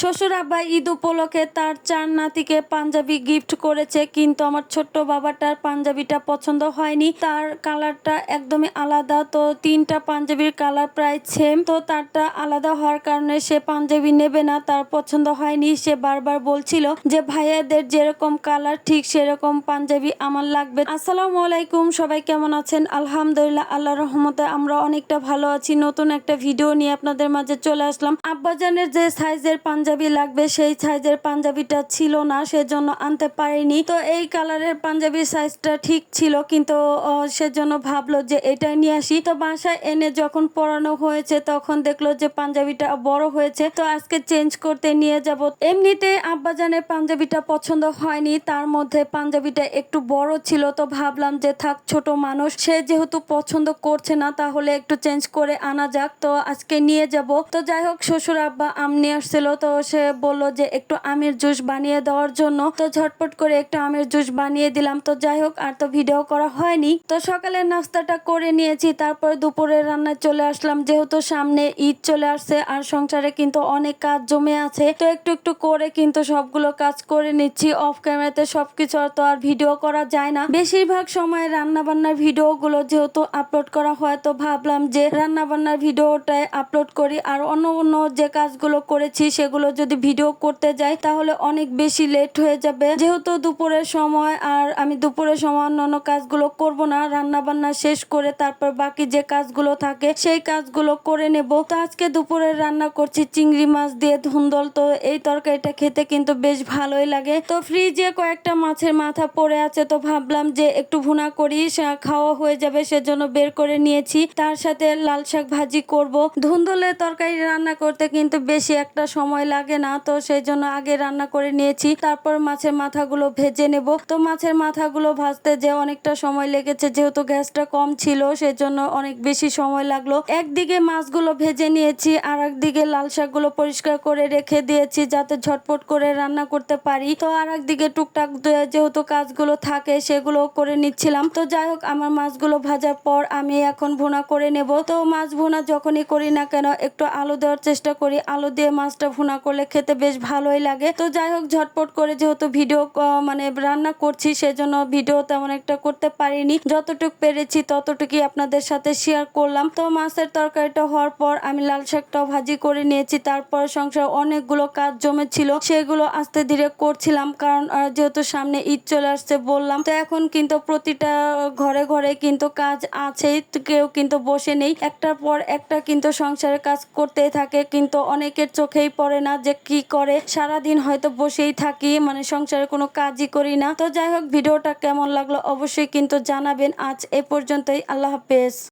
শ্বশুর আব্বা ঈদ উপলক্ষে তার চার নাতিকে পাঞ্জাবি গিফট করেছে, কিন্তু আমার ছোট্ট বাবাটার পাঞ্জাবিটা পছন্দ হয়নি। তার কালারটা একদমই আলাদা, তো তিনটা পাঞ্জাবির কালার প্রায় সেম তো তারটা আলাদা হওয়ার কারণে সে পাঞ্জাবি নেবে না, তার পছন্দ হয়নি। সে বারবার বলছিল যে, ভাইয়াদের যেরকম কালার, ঠিক সেরকম পাঞ্জাবি আমার লাগবে। আসসালামু আলাইকুম, সবাই কেমন আছেন? আলহামদুলিল্লাহ আল্লাহ রহমতে আমরা অনেকটা ভালো আছি। নতুন একটা ভিডিও নিয়ে আপনাদের মাঝে চলে আসলাম। আব্বাজানের যে সাইজের পাঞ্জাবি লাগবে, সেই সাইজের পাঞ্জাবিটা ছিল না, সেজন্য আনতে পারিনি। তো এই কালারের পাঞ্জাবির সাইজটা ঠিক ছিল, কিন্তু সেজন্য ভাবলো যে এটাই নিয়ে আসি। তো বাসায় এনে যখন পরানো হয়েছে, তখন দেখল যে পাঞ্জাবিটা বড় হয়েছে। তো আজকে চেঞ্জ করতে নিয়ে যাব। এমনিতে আব্বাজানের পাঞ্জাবিটা পছন্দ হয়নি, তার মধ্যে পাঞ্জাবিটা একটু বড় ছিল। তো ভাবলাম যে থাক, ছোট মানুষ, সে যেহেতু পছন্দ করছে না, তাহলে একটু চেঞ্জ করে আনা যাক। তো আজকে নিয়ে যাব। তো যাই হোক, শ্বশুর আব্বা আম নিয়ে আসছিল। তো সে বলল যে একটু আমের জুস বানিয়ে দেওয়ার জন্য। তো ঝটপট করে একটু আমের জুস বানিয়ে দিলাম। তো যাই হোক, আর তো ভিডিও করা হয়নি। তো সকালের নাস্তাটা করে নিয়েছি। তারপর দুপুরে রান্নায় চলে আসলাম। যেহেতু সামনে ঈদ চলে আসছে, আর সংসারে কিন্তু অনেক কাজ জমে আছে, তো একটু একটু করে কিন্তু সবগুলো কাজ করে নিচ্ছি। অফ ক্যামেরাতে সবকিছু তো আর ভিডিও করা যায় না। বেশিরভাগ সময় রান্না বান্নার ভিডিওগুলো যেহেতু আপলোড করা হয়, তো ভাবলাম যে রান্না বান্নার ভিডিওটাই আপলোড করি। আর অন্য অন্য যে কাজগুলো করেছি, সেগুলো যদি ভিডিও করতে যাই, তাহলে অনেক বেশি লেট হয়ে যাবে। যেহেতু দুপুরের সময়, আর আমি দুপুরের সময় অন্যান্য কাজগুলো করব না রান্না বান্না শেষ করে তারপর বাকি যে কাজগুলো থাকে, সেই কাজগুলো করে নেব। তো আজকে দুপুরে রান্না করছি চিংড়ি মাছ দিয়ে ধুন্দল। তো এই তরকারিটা খেতে কিন্তু বেশ ভালোই লাগে। তো ফ্রিজে কয়েকটা মাছের মাথা পড়ে আছে, তো ভাবলাম যে একটু ভুনা করি খাওয়া হয়ে যাবে, সেজন্য বের করে নিয়েছি। তার সাথে লাল শাক ভাজি করব। ধুন্দলের তরকারি রান্না করতে কিন্তু বেশি একটা সময় লাগে না, তো সেই জন্য আগে রান্না করে নিয়েছি। তারপর মাছের মাথাগুলো ভেজে নেব। তো মাছের মাথাগুলো ভাজতে যে অনেকটা সময় লেগেছে, যেহেতু গ্যাসটা কম ছিল, সেজন্য অনেক বেশি সময় লাগল। একদিকে মাছগুলো ভেজে নিয়েছি আর একদিকে লাল শাকগুলো পরিষ্কার করে রেখে দিয়েছি, যাতে ঝটপট করে রান্না করতে পারি। তো আর একদিকে টুকটাক যেহেতু কাজগুলো থাকে, সেগুলো করে নিচ্ছিলাম। তো যাই হোক, আমার মাছগুলো ভাজার পর আমি এখন ভুনা করে নেব। তো মাছ ভুনা যখনই করি না কেন, একটু আলু দেওয়ার চেষ্টা করি। আলু দিয়ে মাছটা ভুনা করলে খেতে বেশ ভালোই লাগে। তো যাই হোক, ঝটপট করে যেহেতু ভিডিও মানে রান্না করছি, সেজন্য ভিডিও তেমন একটা করতে পারিনি। যতটুকু পেরেছি ততটুকুই আপনাদের সাথে শেয়ার করলাম। তো মাছের তরকারিটা হওয়ার পর আমি লাল শাকটাও ভাজি করে নিয়েছি। তারপর সংসার অনেকগুলো কাজ জমেছিল, সেগুলো আস্তে ধীরে করছিলাম। কারণ যেহেতু সামনে ঈদ চলে আসছে বললাম, তো এখন কিন্তু প্রতিটা ঘরে ঘরে কিন্তু কাজ আছেই, তো কেউ কিন্তু বসে নেই। একটার পর একটা কিন্তু সংসারের কাজ করতেই থাকে, কিন্তু অনেকের চোখেই পড়ে না। যে কি করে? সারা দিন হয়তো বসেই থাকি মানে সংসারে কোনো কাজই করি না। তো যাই হোক, ভিডিওটা কেমন লাগল অবশ্যই কিন্তু জানাবেন। আজ এ পর্যন্তই, আল্লাহ হাফেজ।